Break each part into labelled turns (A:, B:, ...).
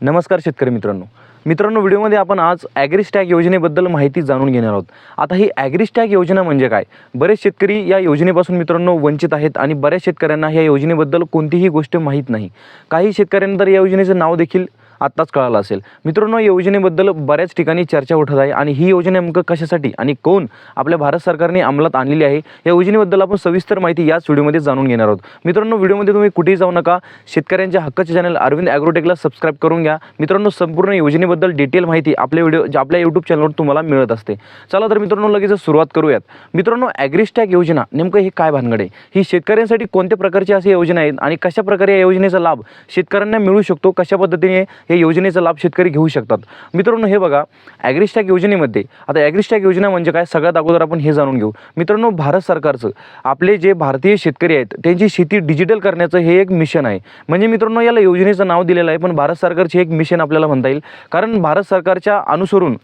A: नमस्कार शेतकरी मित्रांनो. मित्रांनो व्हिडिओमध्ये आपण आज ॲग्रिस्टॅग योजनेबद्दल माहिती जाणून घेणार आहोत. आता ही ॲग्रिस्टॅग योजना म्हणजे काय? बरेच शेतकरी या योजनेपासून मित्रांनो वंचित आहेत आणि बऱ्याच शेतकऱ्यांना या योजनेबद्दल कोणतीही गोष्ट माहीत नाही. काही शेतकऱ्यांना तर या योजनेचं नाव देखील आत्ताच कळालं असेल. मित्रांनो या योजनेबद्दल बऱ्याच ठिकाणी चर्चा उठत आहे आणि ही योजना नेमकं कशासाठी आणि कोण आपल्या भारत सरकारने अंमलात आणलेली आहे या योजनेबद्दल आपण सविस्तर माहिती याच व्हिडिओमध्ये जाणून घेणार आहोत. मित्रांनो व्हिडिओमध्ये तुम्ही कुठेही जाऊ नका. शेतकऱ्यांच्या हक्काचे चॅनल अरविंद ॲग्रोटेकला सबस्क्राईब करून घ्या. मित्रांनो संपूर्ण योजनेबद्दल डिटेल माहिती आपल्या व्हिडिओ जे आपल्या यूट्यूब चॅनलवर तुम्हाला मिळत असते. चला तर मित्रांनो लगेच सुरुवात करूयात. मित्रांनो ॲग्रिस्टॅग योजना नेमकं हे काय भानगड आहे? ही शेतकऱ्यांसाठी कोणत्या प्रकारची अशी योजना आहेत आणि कशा प्रकारे या योजनेचा लाभ शेतकऱ्यांना मिळू शकतो? कशा पद्धतीने या योजनेचा लाभ शेतकरी घेऊ शकतात. मित्रांनो हे बघा ॲग्रिस्टॅक योजनेमध्ये आता ॲग्रिस्टॅक योजना म्हणजे काय? सगळ्यात अगोदर आपण हे जाणून घेऊ. मित्रांनो भारत सरकारचं आपले जे भारतीय शेतकरी आहेत त्यांची शेती डिजिटल करण्याचं हे एक मिशन आहे. म्हणजे मित्रांनो याला योजनेचं नाव दिलेलं आहे पण भारत सरकारचे एक मिशन आपल्याला म्हणता येईल. कारण भारत सरकारच्या अनुसरून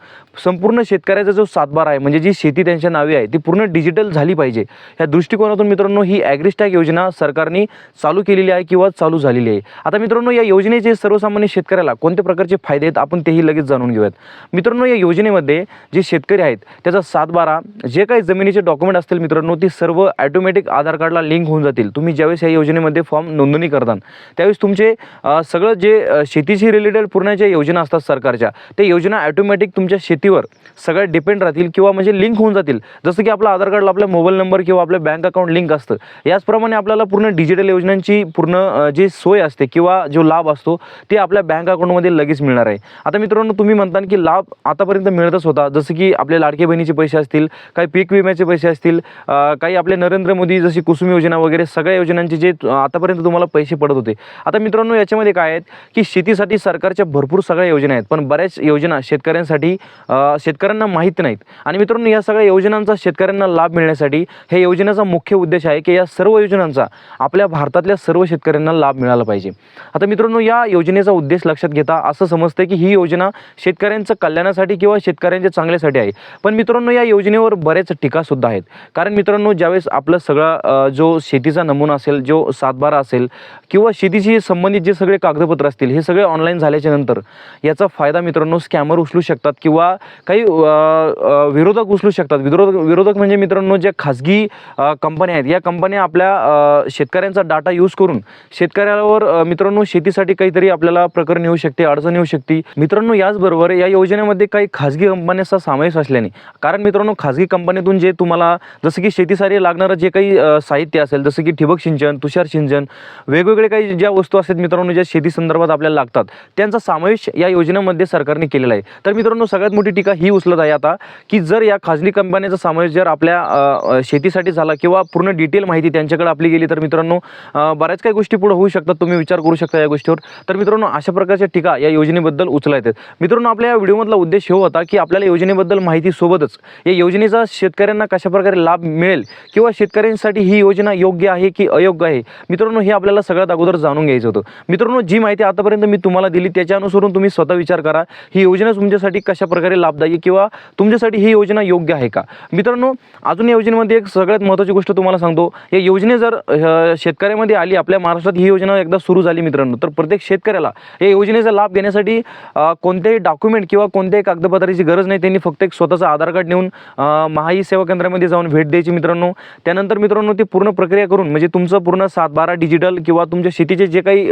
A: संपूर्ण शेतकऱ्याचा जो सातबारा आहे म्हणजे जी शेती त्यांच्या नावे आहे ती पूर्ण डिजिटल झाली पाहिजे. या दृष्टिकोनातून मित्रांनो ही ॲग्रिस्टॅक योजना सरकारने चालू केलेली आहे किंवा चालू झालेली आहे. आता मित्रांनो या योजनेचे सर्वसामान्य शेतकऱ्याला कोणत्या प्रकारचे फायदे आहेत आपण तेही लगेच जाणून घेऊयात. मित्रांनो या योजनेमध्ये जे शेतकरी आहेत त्याचा सातबारा जे काही जमिनीचे डॉक्युमेंट असतील मित्रांनो ती सर्व ॲटोमॅटिक आधार कार्डला लिंक होऊन जातील. तुम्ही ज्यावेळेस या योजनेमध्ये फॉर्म नोंदणी करता त्यावेळेस तुमचे सगळं जे शेतीशी रिलेटेड पूर्ण ज्या योजना असतात सरकारच्या त्या योजना ॲटोमॅटिक तुमच्या शेतीवर सगळ्या डिपेंड राहतील किंवा म्हणजे लिंक होऊन जातील. जसं की आपलं आधार कार्डला आपल्या मोबाईल नंबर किंवा आपल्या बँक अकाउंट लिंक असतं. याचप्रमाणे आपल्याला पूर्ण डिजिटल योजनांची पूर्ण जी सोय असते किंवा जो लाभ असतो ते आपल्या बँक अकाउंट अकाउंटमध्ये लगेच मिळणार आहे. आता मित्रांनो तुम्ही म्हणता की लाभ आतापर्यंत मिळतच होता. जसं की आपल्या लाडके बहिणीचे पैसे असतील काही पीक विम्याचे पैसे असतील काही आपले नरेंद्र मोदी जशी कुसुम योजना वगैरे सगळ्या योजनांचे जे आतापर्यंत तुम्हाला पैसे पडत होते. आता मित्रांनो याच्यामध्ये काय आहेत की शेतीसाठी सरकारच्या भरपूर सगळ्या योजना आहेत. पण बऱ्याच योजना शेतकऱ्यांसाठी शेतकऱ्यांना माहीत नाहीत. आणि मित्रांनो या सगळ्या योजनांचा शेतकऱ्यांना लाभ मिळण्यासाठी हे योजनेचा मुख्य उद्देश आहे की या सर्व योजनांचा आपल्या भारतातल्या सर्व शेतकऱ्यांना लाभ मिळाला पाहिजे. आता मित्रांनो या योजनेचा उद्देश लक्षात घेता असं समजतं की ही योजना शेतकऱ्यांचं कल्याणासाठी किंवा शेतकऱ्यांच्या चांगल्यासाठी आहे. पण मित्रांनो या योजनेवर बरेच टीकासुद्धा आहेत. कारण मित्रांनो ज्यावेळेस आपलं सगळा जो शेतीचा नमुना असेल जो सातबारा असेल किंवा शेतीशी संबंधित जे सगळे कागदपत्र असतील हे सगळे ऑनलाईन झाल्याच्यानंतर याचा फायदा मित्रांनो स्कॅमर उचलू शकतात किंवा काही विरोधक उचलू शकतात. विरोधक विरोधक म्हणजे मित्रांनो ज्या खाजगी कंपन्या आहेत या कंपन्या आपल्या शेतकऱ्यांचा डाटा यूज करून शेतकऱ्यावर मित्रांनो शेतीसाठी काहीतरी आपल्याला प्रकरण येऊ शकते अडचण येऊ शकते. मित्रांनो याचबरोबर या योजनेमध्ये काही खाजगी कंपन्यांचा समावेश असल्याने. कारण मित्रांनो खाजगी कंपन्यातून जे तुम्हाला जसं की शेतीसाठी लागणारं जे काही साहित्य असेल जसं की ठिबक सिंचन तुषार सिंचन वेगवेगळे काही ज्या वस्तू असतात मित्रांनो ज्या शेती संदर्भात आपल्याला लागतात त्यांचा समावेश या योजनेमध्ये सरकारने केलेला आहे. तर मित्रांनो सगळ्यात मोठी टीका ही उचलत आहे आता की जर या खाजगी कंपन्यांचा समावेश जर आपल्या शेतीसाठी झाला किंवा पूर्ण डिटेल माहिती त्यांच्याकडे आपली गेली तर मित्रांनो बऱ्याच काही गोष्टी पुढे होऊ शकतात. तुम्ही विचार करू शकता या गोष्टीवर. तर मित्रांनो अशा प्रकारचे प्रकारच्या टीका या योजनेबद्दल उचलायत मित्रांनो आपल्या या व्हिडिओमधला उद्देश हे होता की आपल्याला योजनेबद्दल माहिती सोबतच या योजनेचा शेतकऱ्यांना कशा प्रकारे लाभ मिळेल किंवा शेतकऱ्यांसाठी ही योजना योग्य आहे की अयोग्य आहे मित्रांनो हे आपल्याला सगळ्यात अगोदर जाणून घ्यायचं होतं. मित्रांनो जी माहिती आतापर्यंत मी तुम्हाला दिली त्याच्या अनुसरून तुम्ही स्वतः विचार करा ही योजना तुमच्यासाठी कशाप्रकारे लाभदायी किंवा तुमच्यासाठी ही योजना योग्य आहे का? मित्रांनो अजून या योजनेमध्ये एक सगळ्यात महत्त्वाची गोष्ट तुम्हाला सांगतो. या योजने जर शेतकऱ्यामध्ये आली आपल्या महाराष्ट्रात ही योजना एकदा सुरू झाली मित्रांनो तर प्रत्येक शेतकऱ्याला या योजनेचा लाभ घेण्यासाठी कोणतेही कोणत्याही डॉक्युमेंट किंवा कोणत्याही कागदपत्राची गरज नाही त्यांनी फक्त एक स्वतःचं आधार कार्ड नेऊन महाई सेवा केंद्रामध्ये जाऊन भेट द्यायची मित्रांनो. त्यानंतर मित्रांनो ती पूर्ण प्रक्रिया करून म्हणजे तुमचं पूर्ण सात बारा डिजिटल किंवा तुमच्या शेतीचे जे काही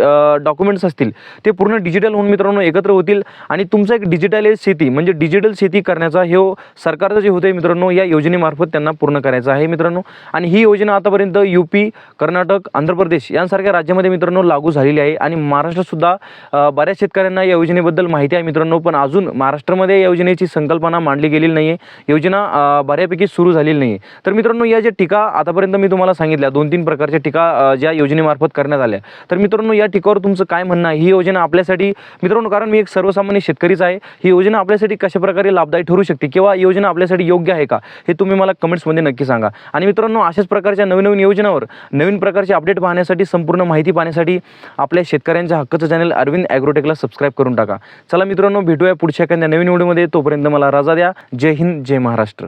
A: डॉक्युमेंट्स असतील ते पूर्ण डिजिटल होऊन मित्रांनो एकत्र होतील. आणि तुमचं एक डिजिटलाइज शेती म्हणजे डिजिटल शेती करण्याचा हे हो सरकारचं जे होतं मित्रांनो या योजनेमार्फत त्यांना पूर्ण करायचं आहे मित्रांनो. आणि ही योजना आतापर्यंत युपी कर्नाटक आंध्र प्रदेश यांसारख्या राज्यामध्ये मित्रांनो लागू झालेली आहे. आणि महाराष्ट्रसुद्धा बऱ्याच बऱ्याच शेतकऱ्यांना या योजनेबद्दल माहिती आहे मित्रांनो पण अजून महाराष्ट्रामध्ये या योजनेची संकल्पना मांडली गेलेली नाही आहे योजना बऱ्यापैकी सुरू झालेली नाही आहे तर मित्रांनो या ज्या टीका आतापर्यंत मी तुम्हाला सांगितल्या दोन तीन प्रकारच्या टीका ज्या योजनेमार्फत करण्यात आल्या. तर मित्रांनो या टीकावर तुमचं काय म्हणणं आहे? ही योजना आपल्यासाठी मित्रांनो कारण मी एक सर्वसामान्य शेतकरीच आहे. ही योजना आपल्यासाठी कशाप्रकारे लाभदायी ठरू शकते किंवा योजना आपल्यासाठी योग्य आहे का? हे तुम्ही मला कमेंट्समध्ये नक्की सांगा. आणि मित्रांनो अशाच प्रकारच्या नवीन नवीन योजनावर नवीन प्रकारचे अपडेट पाहण्यासाठी संपूर्ण माहिती पाहण्यासाठी आपल्या शेतकऱ्यांच्या हक्काचं चॅनल अरविंद ॲग्रोटेकला सबस्क्राईब करून टाका. चला मित्रांनो भेटूया पुढच्या एखाद्या नवीन व्हिडिओमध्ये तोपर्यंत मला राजा द्या. जय हिंद जय महाराष्ट्र.